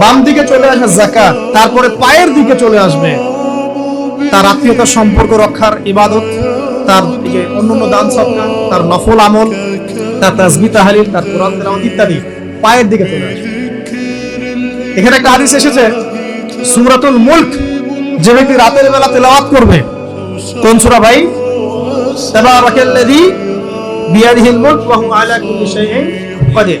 বাম দিকে চলে আসে জাকাত তারপরে পায়ের দিকে চলে আসবে। তার আত্মীয়তার সম্পর্ক রক্ষার ইবাদত, তার যে অন্যান্য দান সৎকা তার নফল আমল, তার তাজবি তাহালিল, তার কোরআন ইত্যাদি পায়ের দিকে চলে আসবে। এখানে একটা হাদিস এসেছে, সূরাতুল মুলক, যে ব্যক্তি রাতের বেলা তেলাওয়াত করবে, কোন সূরা ভাই? তাবারাকাল্লাযী বিয়াদিহিল মুলক ওয়া হুয়া আলা কুল্লি শাইইন কাদির।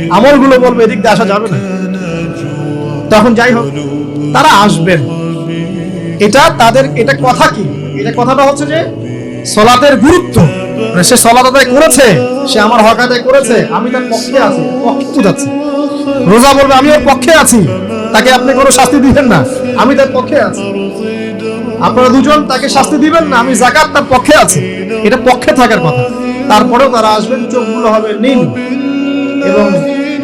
আমলগুলো বলবে, এদিক দিয়ে আসা যাবে না। তখন যাই হোক, তারা আসবেন। এটা তাদের, এটা কথা কি? এটা কথাটা হচ্ছে যে, সলাতের গুরুত্ব। মানে সে সলাত আদায় করেছে, সে আমার হক আদায় করেছে, আমি তার পক্ষে আছি, পক্ষে বুঝাচ্ছি রোজা বলবে, আমি ওর পক্ষে আছি, তাকে আপনি কোনো শাস্তি দিবেন না, আমি তার পক্ষে আছি। আপনারা দুজন তাকে শাস্তি দিবেন না, আমি জাকাত তার পক্ষে আছি। এটা পক্ষে থাকার কথা। তারপরেও তারা আসবেন, চোখগুলো হবে নীল। এবং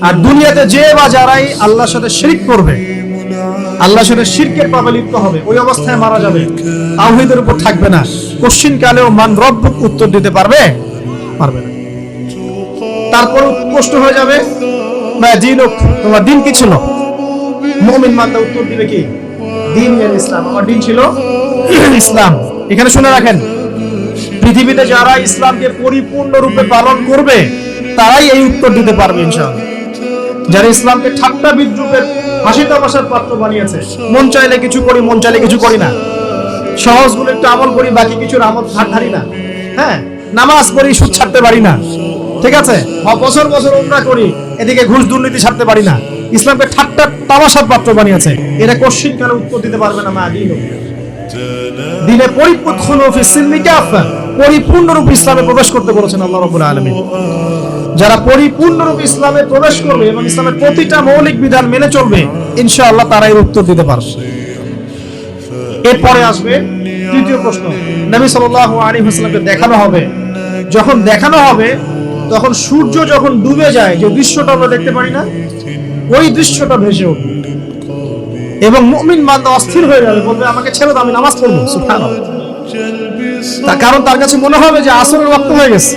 আর দুনিয়াতে যে বা যারাই আল্লাহর সাথে শিরিক করবে, আল্লাহর সাথে শিরকের পাবে লিপ্ত হবে, ওই অবস্থায় মারা যাবে। তাওহীদের উপর থাকবে না। কোশ্চিন কালেও মান রব্বুক উত্তর দিতে পারবে? পারবে না। তারপর প্রশ্ন হয়ে যাবে, না, দিন তোমার দিন কি ছিল? মুমিন মান্দা উত্তর দিবে কি? দিন ইসলাম। আমার দিন ছিল ইসলাম। এখানে শুনে রাখেন, পৃথিবীতে যারা ইসলামকে পরিপূর্ণ রূপে পালন করবে, তারাই এই উত্তর দিতে পারবে, ইনশাআল্লাহ। যারা ইসলামকে ঠাট্টা বিদ্রুপের হাসি তামাশার পাত্র বানিয়েছে, মন চাইলে কিছু করি, মন চাইলে কিছু করি না। সহজগুলো একটু আমল করি, বাকি কিছুর আমল ধার ধারি না। হ্যাঁ নামাজ পড়ি, সুদ ছাড়তে পারি না। ঠিক আছে? বছর বছর উমরা করি, এদিকে ঘুষ দুর্নীতি ছাড়তে পারি না। ইসলামকে ঠাট্টা তামাশার পাত্র বানিয়েছে। এরা কোশ্চিন কেন উত্তর দিতে পারবে না, মা? দিন পরিপূর্ণ পরিপূর্ণরূপে ইসলামে প্রবেশ করতে বলেছেন আল্লাহ রাব্বুল আলামিন। যারা পরিপূর্ণরূপে ইসলামে প্রবেশ করবে এবং ইসলামের প্রতিটা মৌলিক বিধান মেনে চলবে, ইনশাআল্লাহ তারা এর উত্তর দিতে পারবে। এরপরে আসবে তৃতীয় প্রশ্ন। নবী সাল্লাল্লাহু আলাইহি ওয়াসাল্লামকে দেখানো হবে। যখন দেখানো হবে, তখন সূর্য যখন ডুবে যায়, যে দৃশ্যটা আমরা দেখতে পারি না, ওই দৃশ্যটা ভেসে উঠবে। এবং মুমিন বান্দা অস্থির হয়ে যাবে, বলবে, আমাকে ছেড়ে দাও, আমি নামাজ পড়ব। সুবহানাল্লাহ। কারণ তার কাছে মনে হবে যে আসরের ওয়াক্ত হয়ে গেছে।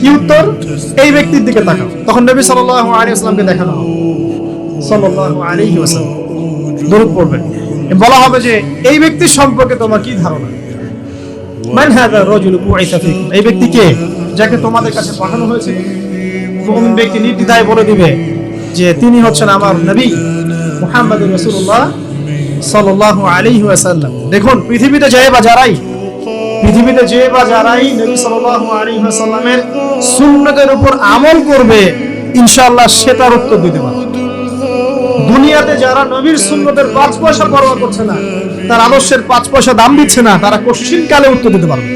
কি উত্তর? এই ব্যক্তির দিকে তাকাও। তখন নবী সাল্লাল্লাহু আলাইহি ওয়াসাল্লামকে দেখানো সাল্লাল্লাহু আলাইহি ওয়াসাল্লাম। দরুদ পড়বেন। বলা হবে যে, এই ব্যক্তির সম্পর্কে তোমার কি ধারণা? মান হাদা রাজুলু বুইসা ফিকুম। এই ব্যক্তি কে? যাকে তোমাদের কাছে পাঠানো হয়েছে। মুমিন ব্যক্তি নির্দ্বিধায় বলে দিবে যে, তিনি হচ্ছেন আমার নবী মুহাম্মদুর রাসূলুল্লাহ সাল্লাল্লাহু আলাইহি ওয়াসাল্লাম। দেখুন, পৃথিবীতে যে বা যারাই পৃথিবীতে যে বা যারাই নবী সাল্লাল্লাহু আলাইহি ওয়াসাল্লামের সুন্নতের উপর আমল করবে, ইনশাআল্লাহ সেটার উত্তর দিতে পারবে। দুনিয়াতে যারা নবীর সুন্নতের পাঁচ পয়সা পরোয়া করছে না, তার আদর্শের পাঁচ পয়সা দাম দিচ্ছে না, তারা কশ্চিন কালে উত্তর দিতে পারবে।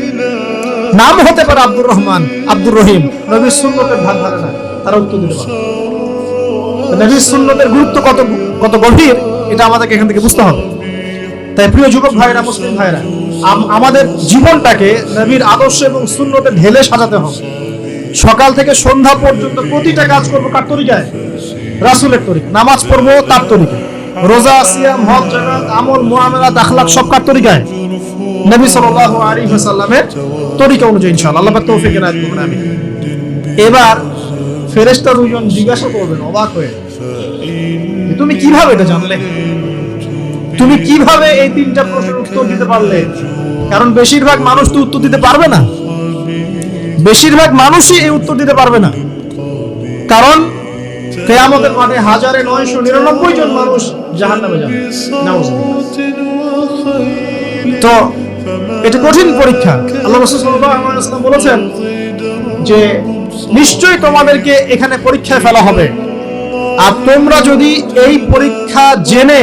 নাম হতে পারে আব্দুর রহমান, আব্দুর রহিম। নবীর সুন্নতের ধার ধারে না, তারা উত্তর দিতে পারবে। নবীর সুন্নতের গুরুত্ব কত কত গভীর, এটা আমাদেরকে এখান থেকে বুঝতে হবে। তাই প্রিয় যুবক ভাইরা, মুসলিম ভাইরা আমাদের জীবনটাকে নবীর আদর্শ এবং শূন্যতে ঢেলে সাজাতে হবে। সকাল থেকে সন্ধ্যা পর্যন্ত প্রতিটা কাজ করব কার তরিকায়? রাসুলের তরিকা নামাজ পড়ব তার তরিকা রোজা, সিয়াম, হজ, জাকাত, আমল মুআমালাত আখলাক সব কার তরিকায়? নবী সাল্লাল্লাহু আলাইহি ওয়াসাল্লামের তরিকা অনুযায়ী ইনশাআল্লাহ। আল্লাহ পাক তৌফিক এনায়েত করুন, আমিন। এবার ফেরেশতা দুজন জিজ্ঞাসা করবেন, অবাক হয়ে। তুমি কীভাবে এটা জানলে? তুমি কীভাবে এই তিনটা প্রশ্নের উত্তর দিতে পারলে? কারণ বেশিরভাগ মানুষ তো উত্তর দিতে পারবে না। বেশিরভাগ মানুষই এই উত্তর দিতে পারবে না। কারণ কেয়ামতের মাঠে হাজারে নয়শো নিরানব্বই জন মানুষ জাহান নামে তো এটা কঠিন পরীক্ষা। আল্লাহ রাসূল সাল্লাল্লাহু বলেছেন যে, নিশ্চয়ই তোমাদেরকে এখানে পরীক্ষায় ফেলা হবে। আর তোমরা যদি এই পরীক্ষা জেনে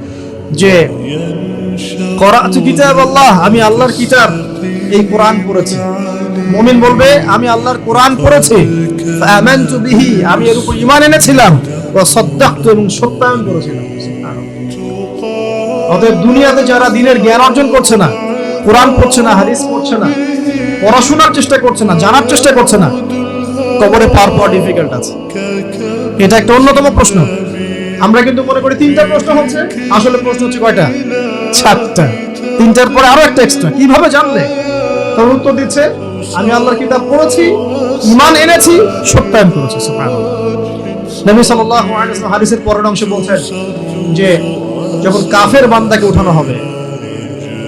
যে আমি আল্লাহর কিতাব এই কোরআন পড়েছি। মুমিন বলবে, আমি আল্লাহর কোরআন পড়েছি। আমি এর উপর ঈমান এনেছিলাম। এবং সত্যায়ন করেছিলাম। অতএব দুনিয়াতে যারা দিনের জ্ঞান অর্জন করছে না, কোরআন পড়ছে না, হাদিস পড়ছে না, পড়াশোনার চেষ্টা করছে না, জানার চেষ্টা করছে না, কবরে পার পাওয়া ডিফিকাল্ট আছে। এটা একটা অন্যতম প্রশ্ন। আমরা কিন্তু মনে করি তিনটা প্রশ্ন হচ্ছে, আসলে প্রশ্ন হচ্ছে কয়টা? চারটা। তিনটার পরে আরও একটা এক্সট্রা কীভাবে জানলে? তোর উত্তর দিচ্ছে, আমি আল্লাহর কিতাব পড়েছি ইমান এনেছি, সত্যায়ন করেছি নবী পরের অংশে বলছেন যে, যখন কাফের বান্দাকে উঠানো হবে,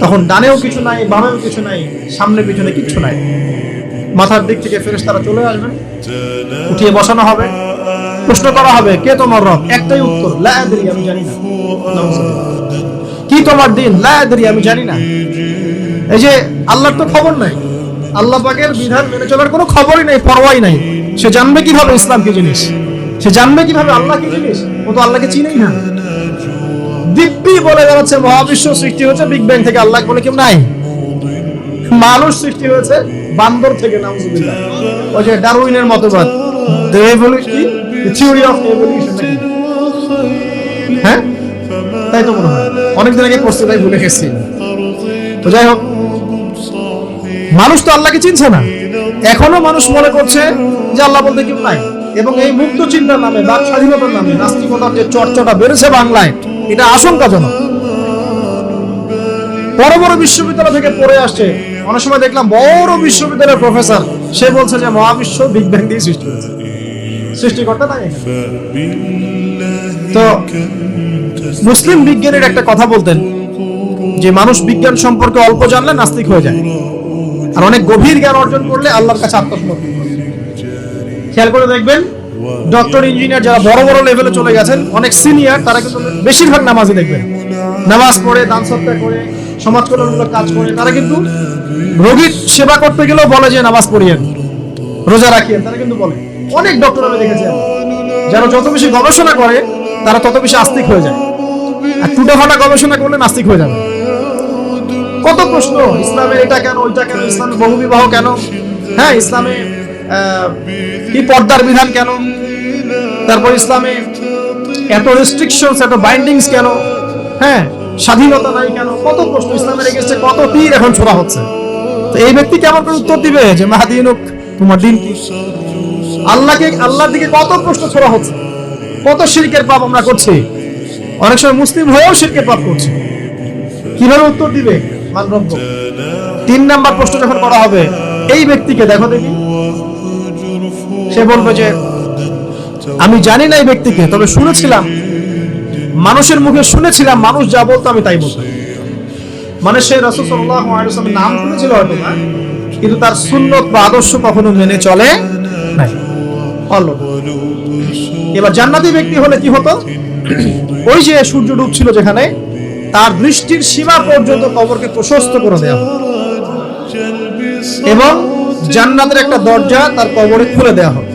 তখন ডানেও কিছু নাই, বামেও কিছু নাই, সামনে পিছনে কিচ্ছু নাই। মাথার দিক থেকে ফেরেশতারা চলে আসবেন উঠিয়ে বসানো হবে। প্রশ্ন করা হবে, কে তোমার রব? একটাই উত্তর আমি জানি না। কি তোমার দিন? লা আদরি, আমি জানি না। এই যে আল্লাহর তো খবর নাই। আল্লাহ পাকের বিধান মেনে চলার কোনো খবরই নাই, পরোয়াই নাই। সে জানবে কীভাবে ইসলাম কি জিনিস? সে জানবে কীভাবে আল্লাহ কি জিনিস? ও তো আল্লাহকে চিনেই না। দিব্যি বলে বেড়াচ্ছে, মহাবিশ্ব সৃষ্টি হয়েছে বিগ ব্যাং থেকে আল্লাহ বলে কেউ নাই। মানুষ সৃষ্টি হয়েছে, বান্দর থেকে, নাউজুবিল্লাহ। ওই যে ডারউইনের মতবাদ। থিওরি অফ এভলিউশন নাকি হ্যাঁ? তাই তো মনে হয়। অনেকদিন আগে পড়ছি তাই ভুলে গেছি। তো যাই হোক, মানুষ তো আল্লাহকে চিনছে না। এখনও মানুষ মনে করছে যে আল্লাহ বলতে কেউ নাই। এবং এই মুক্ত চিন্তার নামে বাক স্বাধীনতার নামে, নাস্তিকতার যে চর্চাটা বেড়েছে বাংলায়, এটা আশঙ্কাজনক। বড় বড় বিশ্ববিদ্যালয় থেকে পড়ে আসছে। অনেক সময় দেখলাম বড় বিশ্ববিদ্যালয়ের প্রফেসর, সে বলছে যে মহাবিশ্ব বিগ ব্যাং দিয়ে সৃষ্টি হয়েছে। সৃষ্টিকর্তা এখানে। তো মুসলিম বিজ্ঞানীর একটা কথা বলতেন যে মানুষ বিজ্ঞান সম্পর্কে অল্প জানলে নাস্তিক হয়ে যায় আর অনেক গভীর জ্ঞান অর্জন করলে আল্লাহর কাছে আত্মসমর্পণ। খেয়াল করে দেখবেন ডক্টর ইঞ্জিনিয়ার যারা বড় বড় লেভেলে চলে গেছেন অনেক সিনিয়র তারা কিন্তু বেশিরভাগ নামাজই দেখবেন নামাজ পড়ে দান সত্তা করে সমাজ কল্যাণমূলক কাজ করে তারা কিন্তু রোগীর সেবা করতে গেলেও বলে যে নামাজ পড়িয়েন রোজা রাখিয়েন তারা কিন্তু বলে অনেক ডক্টর আমি দেখেছি যারা যত বেশি গবেষণা করে, তারা তত বেশি আস্তিক হয়ে যায়। আর টুটা ফাটা গবেষণা করলে নাস্তিক হয়ে যাবে। কত প্রশ্ন, ইসলামে এটা কেন, ওইটা কেন, ইসলামে বহু বিবাহ কেন? হ্যাঁ ইসলামে কি পর্দার বিধান কেন? তারপর ইসলামে এত রেস্ট্রিকশনস এত বাইন্ডিংস কেন? হ্যাঁ স্বাধীনতা নাই কেন? কত প্রশ্ন ইসলামের এগেস্টে কত তীর এখন ছোড়া হচ্ছে? এই ব্যক্তি কেমন করে উত্তর দিবে যে, মাহাদিনুক, তোমার দিন কি? আল্লাহকে, আল্লাহর দিকে কত প্রশ্ন ছোড়া হচ্ছে, কত শিরকের পাপ আমরা করছি। অনেক সময় মুসলিম হয়েও শিরকের পাপ করছি। কীভাবে উত্তর দিবে? মানরব্য তিন নাম্বার প্রশ্ন যখন করা হবে, এই ব্যক্তিকে দেখো দেখি। সে বলবে যে, আমি জানি না এই ব্যক্তিকে, তবে শুনেছিলাম। মানুষের মুখে শুনেছিলাম, মানুষ যা বলতো আমি তাই বলতাম। মানে সে রসুল ওয়াসাল্লামের নাম শুনেছিল হয়তো না কিন্তু তার সুন্নত বা আদর্শ কখনো মেনে চলে নাই। অল্প এবার জান্নাতি ব্যক্তি হলে কি হতো? ওই যে সূর্য ডুবছিল যেখানে, তার দৃষ্টির সীমা পর্যন্ত কবরকে প্রশস্ত করে দেওয়া হতো এবং জান্নাতের একটা দরজা তার কবরে খুলে দেওয়া হবে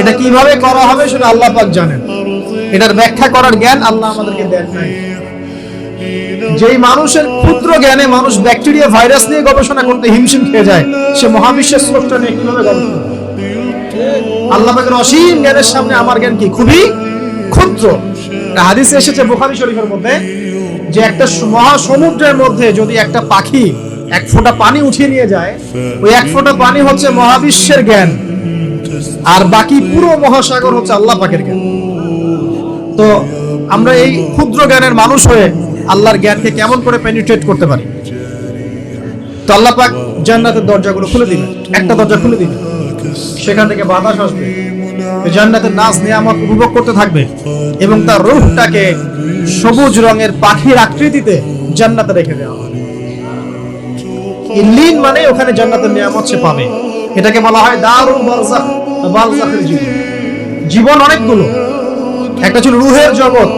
এটা কীভাবে করা হবে সেটা আল্লাহ পাক জানেন। এটার ব্যাখ্যা করার জ্ঞান আল্লাহ আমাদেরকে দেন নাই। যেই মানুষের ক্ষুদ্র জ্ঞানে মানুষ ব্যাকটেরিয়া, ভাইরাস নিয়ে গবেষণা করতে হিমশিম খেয়ে যায়, সে মহাবিশ্বের স্রষ্টা নিয়ে কীভাবে গবেষণা? আল্লাহ পাকের অসীম জ্ঞানের সামনে আমার জ্ঞান কি? খুবই ক্ষুদ্র। হাদিসে এসেছে বুখারী শরীফের মধ্যে, যে একটা মহাসমুদ্রের মধ্যে যদি একটা পাখি এক ফোঁটা পানি উঠিয়ে নিয়ে যায়, ওই এক ফোঁটা পানি হচ্ছে মহাবিশ্বের জ্ঞান, আর বাকি পুরো মহাসাগর হচ্ছে আল্লাহ পাকের জ্ঞান। তো আমরা এই ক্ষুদ্র জ্ঞানের মানুষ হয়ে আল্লাহর জ্ঞানকে কেমন করে পেনিট্রেট করতে পারি? তো আল্লাহ পাক জান্নাতের দরজাগুলো খুলে দিবেন একটা দরজা খুলে দিবেন সেখান থেকে বাতাস আসবে। জান্নাতের নাচ নিয়ামত উপভোগ করতে থাকবে এবং তার রূপটাকে সবুজ রঙের পাখির আকৃতিতে জান্নাতে রেখে দেওয়া হবে। ইল্লিন মানে ওখানে জান্নাতের নিয়ামত সে পাবে। এটাকে বলা হয় দারুল জীবন। জীবন অনেকগুলো। একটা ছিল রুহের জগৎ।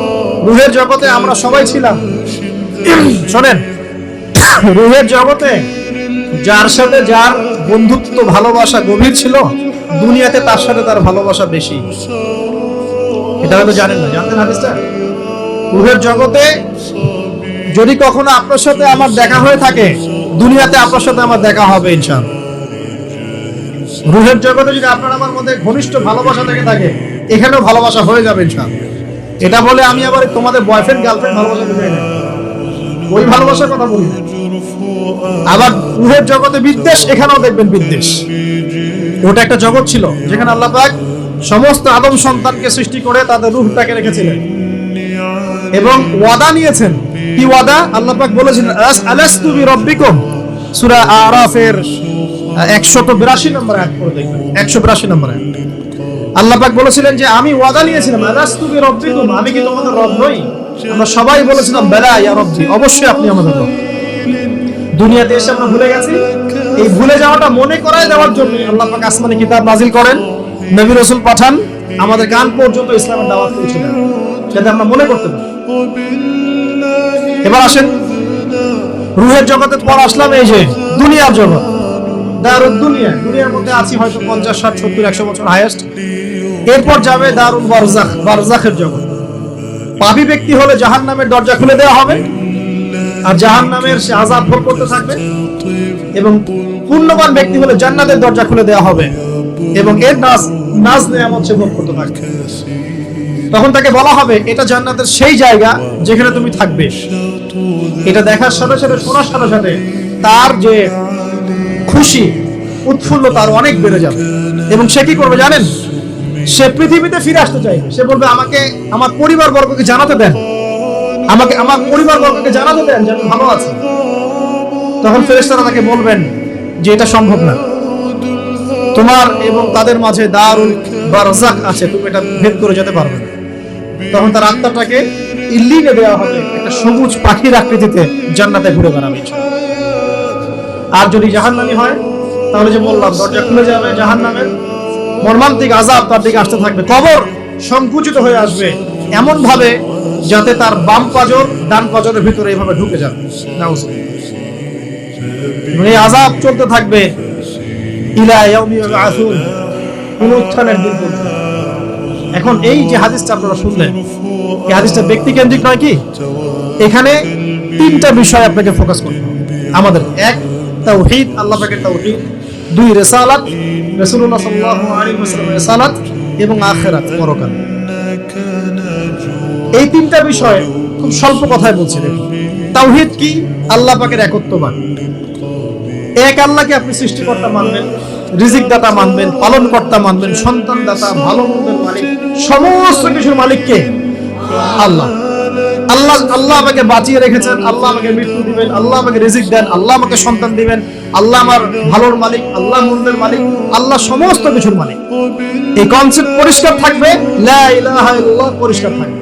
রুহের জগতে আমরা সবাই ছিলাম। শোনেন, রুহের জগতে যার সাথে যার বন্ধুত্ব, ভালোবাসা গভীর ছিল, দুনিয়াতে তার সাথে তার ভালোবাসা বেশি। এটা হয়তো জানেন না। জানতেন হাদিসটা রুহের জগতে যদি কখনো আপনার সাথে আমার দেখা হয়ে থাকে, দুনিয়াতে আপনার সাথে আমার দেখা হবে, ইনশাআল্লাহ। রুহের জগতে যদি আপনার আমার মধ্যে ঘনিষ্ঠ ভালোবাসা থেকে থাকে, এখানেও ভালোবাসা হয়ে যাবে, ইনশাআল্লাহ। এটা বলে আমি আবার তোমাদের বয়ফ্রেন্ড গার্লফ্রেন্ড ভালোবাসা ওই ভালোবাসার কথা বলি না। আবার রুহের জগতে বিদ্বেষ, এখানেও দেখবেন বিদ্বেষ। ওটা একটা জগৎ ছিল, যেখানে আল্লাহ পাক সমস্ত আদম সন্তানকে সৃষ্টি করে তাদের রূহটাকে রেখেছিলেন। এবং ওয়াদা নিয়েছেন। কি ওয়াদা? আল্লাহ পাক বলেছিলেন "আস- আলাস্তু বিরব্বিকুম? সূরা আরাফের একশত বিরাশি নম্বর আয়াত করে দেখবেন। একশো বিরাশি নম্বর আয়াত। আল্লাহ পাক বলেছিলেন যে, আমি ওয়াদা নিয়েছিলাম, আলাস্তু বিরব্বিকুম? আমি কি তোমাদের রব নই? আমরা সবাই বলেছিলাম, বেলা ইয়া রব্বি। অবশ্যই আপনি আমাদের রব। দুনিয়াতে এসে আমরা ভুলে গেছি। এই ভুলে যাওয়াটা মনে করায় দেওয়ার জন্য আল্লাহ পাক আসমানে কিতাব নাজিল করেন, নবী রাসূল পাঠান, আমাদের কান পর্যন্ত ইসলামের দাওয়াত পৌঁছে দেন, যাতে আমরা মনে করতে পারি। এবার আসেন, রুহের জগতে পর আসলাম এই যে দুনিয়ার জগৎ। দারুদ দুনিয়া দুনিয়ার মধ্যে আছি হয়তো পঞ্চাশ, ষাট, সত্তর, একশো বছর হাইয়েস্ট এরপর যাবে দারুল বারজাখ, বারজাখের জগৎ। পাপী ব্যক্তি হলে জাহান নামের দরজা খুলে দেওয়া হবে। আর জাহান নামের সে আজাব ভোগ করতে থাকবে এবং পুণ্যবান ব্যক্তি হলে জান্নাতের দরজা খুলে দেওয়া হবে এবং এর নাজ নাজ নেয়ামত সে ভোগ করতে থাকবে। তখন তাকে বলা হবে, এটা জান্নাতের সেই জায়গা যেখানে তুমি থাকবে। এটা দেখার সাথে সাথে, শোনার সাথে সাথে তার যে খুশি, উৎফুল্ল তার অনেক বেড়ে যাবে। এবং সে কি করবে জানেন? সে পৃথিবীতে ফিরে আসতে চাইবে। সে বলবে, আমাকে, আমার পরিবার বর্গকে জানাতে দেন। আমাকে, আমার পরিবার বর্গকে জানাতে দেন যে আমি ভালো আছি। তখন ফেরেশতারা তাকে বলবেন যে এটা সম্ভব না। তোমার এবং তাদের মাঝে দারুল বারজাক আছে, তুমি এটা ভেদ করে যেতে পারবে তখন তার আত্মাটাকে ইল্লিনে দেওয়া হবে, একটা সবুজ পাখির আকৃতিতে জান্নাতে ঘুরে বেড়াবে আর যদি জাহান্নামি হয়, তাহলে যে বললাম, দরজা খুলে যাবে জাহান্নামের মর্মান্তিক আজাব তার দিকে আসতে থাকবে। কবর সংকুচিত হয়ে আসবে। এমন ভাবে যাতে তার বাম পাজর, ডান পাজরের ভিতরে এইভাবে ঢুকে যাবে। নাউজুবিল্লাহ। এই আজাব চলতে থাকবে। এখন এই যে হাদিসটা আপনারা শুনলেন, এই হাদিসটা ব্যক্তি কেন্দ্রিক নয় কি? এখানে তিনটা বিষয় আপনাকে ফোকাস করতে হবে। আমাদের এক, তাওহীদ, আল্লাহ পাকের তাওহীদ। দুই, রিসালাত, রাসূলুল্লাহ সাল্লাল্লাহু আলাইহি ওয়াসাল্লামের রিসালাত এবং আখিরাত, পরকাল। এই তিনটা বিষয় খুব স্বল্প কথায় বলছি দেখুন। তাওহীদ কি? আল্লাহ পাকের একত্ববাদ। এক আল্লাহকে আপনি সৃষ্টিকর্তা মানবেন রিজিক দাতা মানবেন পালন কর্তা মানবেন সন্তান দাতা ভালো মন্দের মালিক, সমস্ত কিছুর মালিককে আল্লাহ। আল্লাহ আল্লাহ আমাকে বাঁচিয়ে রেখেছেন, আল্লাহ আমাকে মৃত্যু দিবেন, আল্লাহ আমাকে রিজিক দেন, আল্লাহ আমাকে সন্তান দিবেন, আল্লাহ আমার ভালোর মালিক, আল্লাহ মন্দের মালিক, আল্লাহ সমস্ত কিছুর মালিক। এই কনসেপ্ট পরিষ্কার থাকবে? পরিষ্কার থাকবে।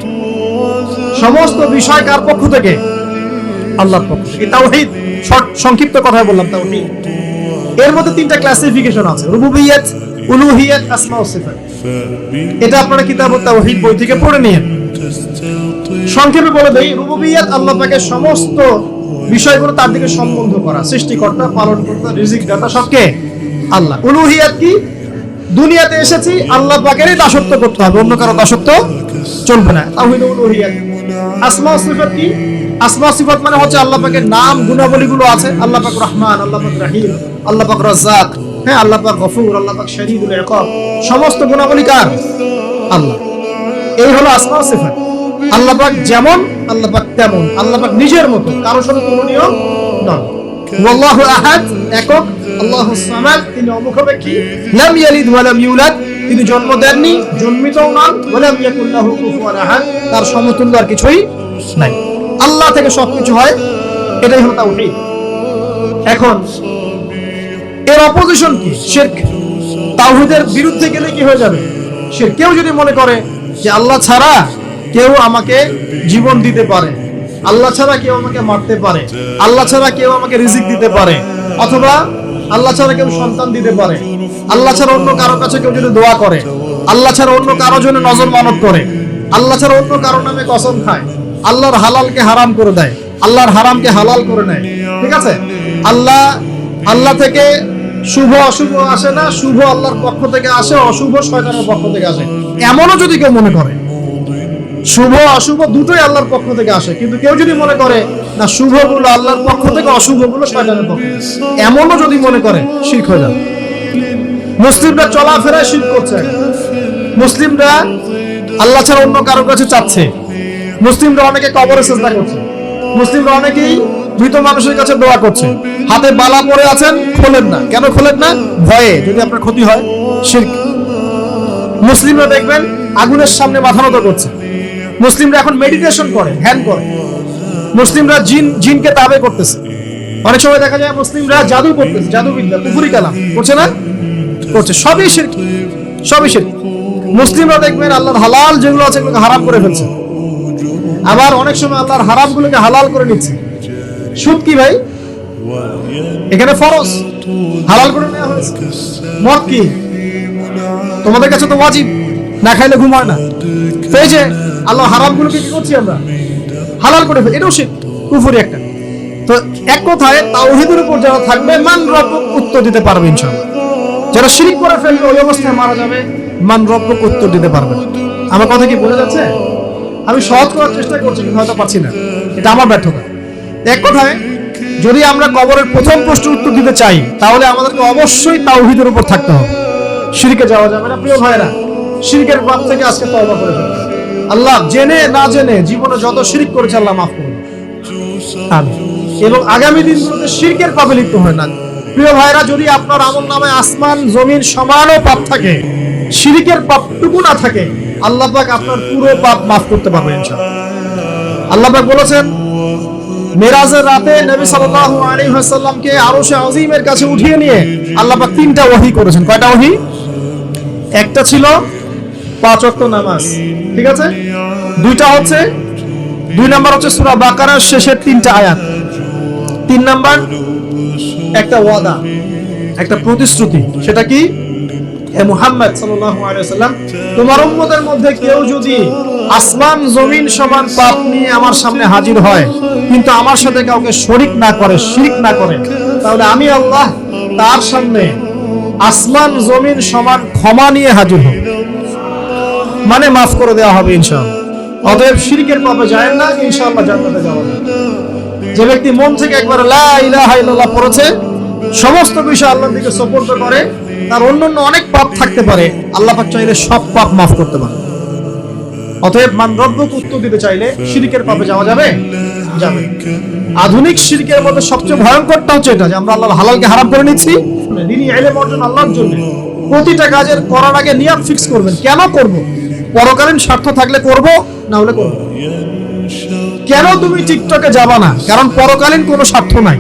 সমস্ত বিষয় কার পক্ষ থেকে? আল্লাহর পক্ষ থেকে। তাওহীদ সংক্ষিপ্ত কথায় বললাম তাওহীদ। এর মধ্যে তিনটা ক্লাসিফিকেশন আছে, রুবুবিয়ত, উলুহিয়ত, আসমা ও সিফাত। এটা আপনারা কিতাবুত তাওহীদ বই থেকে পড়ে সংক্ষেপে বলে দেই, রুবুবিয়ত আল্লাহ পাকের সমস্ত বিষয়গুলো তার দিকে সম্বন্ধ করা। সৃষ্টিকর্তা, পালনকর্তা রিজিক দাতা সবকে আল্লাহ। উলুহিয়াত কি? দুনিয়াতে এসেছি, আল্লাহ পাকেরই দাসত্ব করতে হবে, অন্য কারও দাসত্ব চলবে না। তাওহীদ উলুহিয়াত। আসমা কি? আসমা মানে হচ্ছে আল্লাহ পাকের নাম আছে। আল্লাহ পাক রহমান, আল্লাহ পাক রহিম, আল্লাহ পাক রাজ্জাক হ্যাঁ আল্লাহ পাক গফুর, আল্লাহ পাক ইকাব সমস্ত গুণাবলী কার? আল্লাহ। এই হলো আসমা সিফাত। আল্লাহ পাক যেমন, আল্লাহ পাক তেমন। আল্লাহ পাক নিজের মতো কারও সাথে তুলনীয় নন। ওয়াল্লাহু আহাদ, একক, আল্লাহু সামাদ, তিনি লাম ইয়ালিদ ওয়া লাম ইউলাদ তিনি জন্ম দেননি আহাদ, তার সমতুল্য আর কিছুই নাই। আল্লাহ থেকে সবকিছু হয়, এটাই হলো তাওহীদ। এখন, এর অপোজিশন কি? শিরক। তাওহীদের বিরুদ্ধে গেলে কি হয়ে যাবে? সে কেউ যদি মনে করে যে আল্লাহ ছাড়া কেউ আমাকে জীবন দিতে পারে, আল্লাহ ছাড়া কেউ আমাকে মারতে পারে, আল্লাহ ছাড়া কেউ আমাকে রিজিক দিতে পারে, অথবা আল্লাহ ছাড়া কেউ সন্তান দিতে পারে। আল্লাহ ছাড়া অন্য কারও কাছে কেউ যদি দোয়া করে, আল্লাহ ছাড়া অন্য কারও জন্য নজর মানত করে, আল্লাহ ছাড়া অন্য কারও নামে কসম খায়, আল্লাহর হালালকে হারাম করে দেয়, আল্লাহর হারামকে হালাল করে নেয়। ঠিক আছে? আল্লাহ আল্লাহ থেকে শুভ অশুভ আসে না, শুভ আল্লাহর পক্ষ থেকে আসে, অশুভ শয়তানের পক্ষ থেকে আসে। এমনও যদি কেউ মনে করে শুভ, অশুভ দুটোই আল্লাহর পক্ষ থেকে আসে। কিন্তু কেউ যদি মনে করে, না শুভগুলো আল্লাহর পক্ষ থেকে অশুভগুলো শয়তানের পক্ষ এমনও যদি মনে করে, শিরক হয়ে যাবে। মুসলিমরা চলাফেরায় শিরক করছে। মুসলিমরা আল্লাহ ছাড়া অন্য কারও কাছে চাচ্ছে। মুসলিমরা অনেকে কবরে চেষ্টা করছে। মুসলিমরা অনেকেই মৃত মানুষের কাছে দোয়া করছে। হাতে বালা পরে আছেন, খোলেন না। কেন খোলেন না? ভয়ে, যদি আপনার ক্ষতি হয়, শিরক। মুসলিমরা দেখবেন আগুনের সামনে মাথা নত করছে। মুসলিমরা এখন মেডিটেশন করে, ধ্যান করে। মুসলিমরা জিন জিনকে তাবে করতেছে। অনেক সময় দেখা যায় মুসলিমরা জাদু করতেছে, জাদুবিদ্যা পুকুরি কালাম। করছে না? করছে। সবই শিরক সবই শিরক মুসলিমরা দেখবেন আল্লাহর হালাল যেগুলো আছে এগুলোকে হারাম করে ফেলছে। আবার অনেক সময় আল্লাহর হারামগুলোকে হালাল করে নিচ্ছে। সুদ কি ভাই? এখানে ফরজ। হালাল করে নেওয়া হয়েছে। মদ কি? তোমাদের কাছে তো ওয়াজিব। না খাইলে ঘুম হয় না। এই যে আল্লাহ হারামগুলোকে কি করছি আমরা? হালাল করে এটাও শিখ কুফুরি একটা। তো এক কথায় তাওহীদের উপর যারা থাকবে, মান রব উত্তর দিতে পারবে ইনশাআল্লাহ। যারা শিরিক করে ফেলবে, ওই অবস্থায় মারা যাবে, মান রব্বক উত্তর দিতে পারবে আমার কথা কি বোঝা যাচ্ছে? আমি সহজ করার চেষ্টা করছি, কিন্তু হয়তো পারছি না। এটা আমার ব্যর্থতা। এক কথায়, যদি আমরা কবরের প্রথম প্রশ্নের উত্তর দিতে চাই, তাহলে আমাদেরকে অবশ্যই তাওহীদের উপর থাকতে হবে। শিরকে যাওয়া যাবে না, প্রিয় ভাইরা শিরকের পাপ থেকে আজকে তওবা করে ফেলতে হবে। আল্লাহ জেনে না জেনে জীবনে যত শিরিক করেছে আল্লাহ মাফ করুন। এবং আগামী দিনগুলোতে শিরকের পাপে লিপ্ত হয় না প্রিয় ভাইরা, যদি আপনার আমল নামায় আসমান, জমিন সমানও পাপ থাকে, শিরিকের পাপটুকু না থাকে, আল্লাহ পাক আপনার পুরো পাপ মাফ করতে পারবে ইনশাআল্লাহ। আল্লাহ পাক বলেছেন, মেরাজের রাতে নবী সাল্লাল্লাহু আলাইহি ওয়াসাল্লামকে আরশে আজিমের কাছে উঠিয়ে নিয়ে আল্লাহ পাক তিনটা ওহী করেছেন। কয়টা ওহী একটা ছিল পাঁচ ওয়াক্ত নামাজ, ঠিক আছে? দুইটা হচ্ছে, দুই নাম্বার হচ্ছে সূরা বাকারার শেষের তিনটা আয়াত। তিন নাম্বার, একটা ওয়াদা, একটা প্রতিশ্রুতি। সেটা কি? হে মুহাম্মদ সাল্লাল্লাহু আলাইহি তোমার উম্মতের মধ্যে কেউ যদি আসমান, জমিন সমান পাপ নিয়ে আমার সামনে হাজির হয়, কিন্তু আমার সাথে কাউকে শরিক না করে, শিরক না করে, তাহলে আমি আল্লাহ তার সামনে আসমান, জমিন সমান ক্ষমা নিয়ে হাজির হব। মানে মাফ করে দেওয়া হবে ইনশাআল্লাহ। অতএব শিরকের পাপে যায় না, ইনশাআল্লাহ জান্নাতে যাওয়া যে ব্যক্তি মন থেকে একবার লা ইলাহা ইল্লাল্লাহ পড়েছে, সমস্ত বিষয় আল্লাহর দিকে সুপর্দ করে, তার অন্যান্য অনেক পাপ থাকতে পারে, আল্লাহ পাক চাইলে সব পাপ মাফ করতে পারে। অতএব মান রব্বক উত্তর দিতে চাইলে শিরকের পাপে যাওয়া যাবে? যাবে। আধুনিক শিরকের মধ্যে সবচেয়ে ভয়ঙ্করটা হচ্ছে এটা, যে আমরা আল্লাহ হালালকে হারাম করে নিচ্ছি। দিনই এলেম অর্জন আল্লাহর জন্য। প্রতিটা কাজের করার আগে নিয়ত ফিক্স করবেন। কেন করব? পরকালীন স্বার্থ থাকলে করব, না হলে করব? কেন তুমি টিকটকে যাবা না? কারণ পরকালীন কোনো স্বার্থ নাই।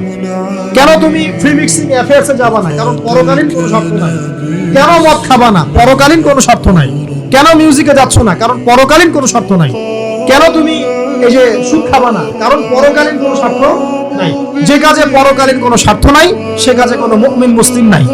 কেন তুমি ফ্রি মিক্সিং অ্যাফেয়ার্সে যাবা না? কারণ পরকালীন কোনো স্বার্থ নাই। কেন মদ খাবা না? পরকালীন কোনো স্বার্থ নাই। কেন মিউজিকে যাচ্ছ না? কারণ পরকালীন কোনো স্বার্থ নাই। কেন তুমি এই যে সুদ খাবা না? কারণ পরকালীন কোনো স্বার্থ নাই। যে কাজে পরকালীন কোনো স্বার্থ নাই, সে কাজে কোনো মুমিন মুসলিম নাই।